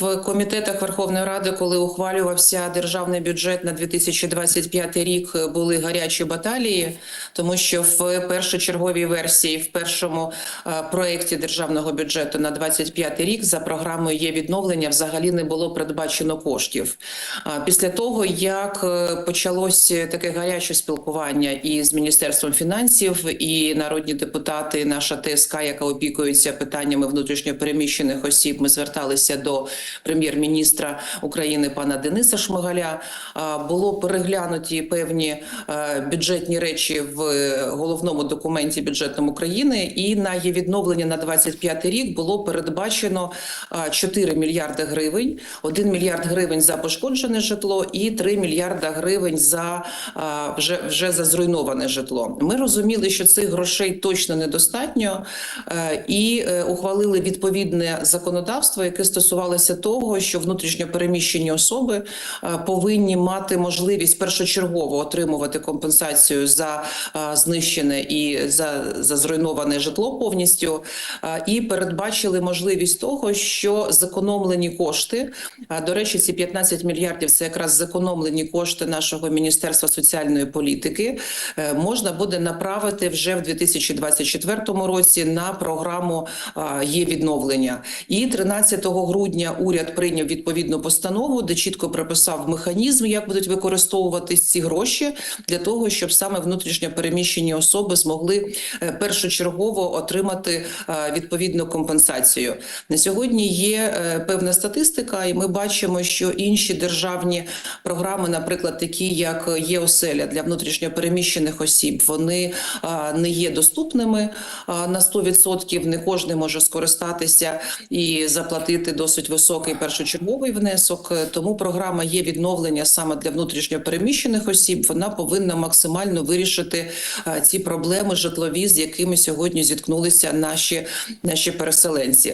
В комітетах Верховної Ради, коли ухвалювався державний бюджет на 2025 рік, були гарячі баталії, тому що в першочерговій версії, в першому е, проєкті державного бюджету на 25 рік за програмою є відновлення, взагалі не було передбачено коштів. Після того, як е, почалось таке гаряче спілкування і з міністерством фінансів, і народні депутати, наша ТСК, яка опікується питаннями внутрішньопереміщених осіб, ми зверталися до прем'єр-міністра України пана Дениса Шмигаля. Було переглянуті певні е, бюджетні речі в головному документі бюджетному України, і на її відновлення на 25 рік було передбачено а, 4 мільярди гривень, 1 мільярд гривень за пошкоджене житло і 3 мільярда гривень за вже, вже за зруйноване житло. Ми розуміли, що цих грошей точно недостатньо, е, і е, ухвалили відповідне законодавство, яке стосувалося того, що внутрішньо переміщені особи е, повинні мати можливість першочергово отримувати компенсацію за е, знищене і за, за зруйноване житло повністю, е, і передбачили можливість того, що зекономлені кошти, до речі, ці 15 мільярдів це якраз зекономлені кошти нашого міністерства соціальної політики. Можна буде направити вже в 2024 році на програму є відновлення. І 13 грудня уряд прийняв відповідну постанову, де чітко прописав механізм, як будуть використовуватись ці гроші для того, щоб саме внутрішньо переміщені особи змогли е, першочергово отримати е, відповідну компенсацію. На сьогодні є е, певна статистика, і ми бачимо, що інші державні програми, наприклад, такі як є оселя для внутрішньо переміщених осіб, вони не є доступними на 100%. Не кожен може скористатися і заплатити досить високий першочерговий внесок. Тому програма є відновлення саме для внутрішньо переміщених осіб. Вона повинна максимально вирішити ці проблеми житлові, з якими сьогодні зіткнулися наші, наші переселенці.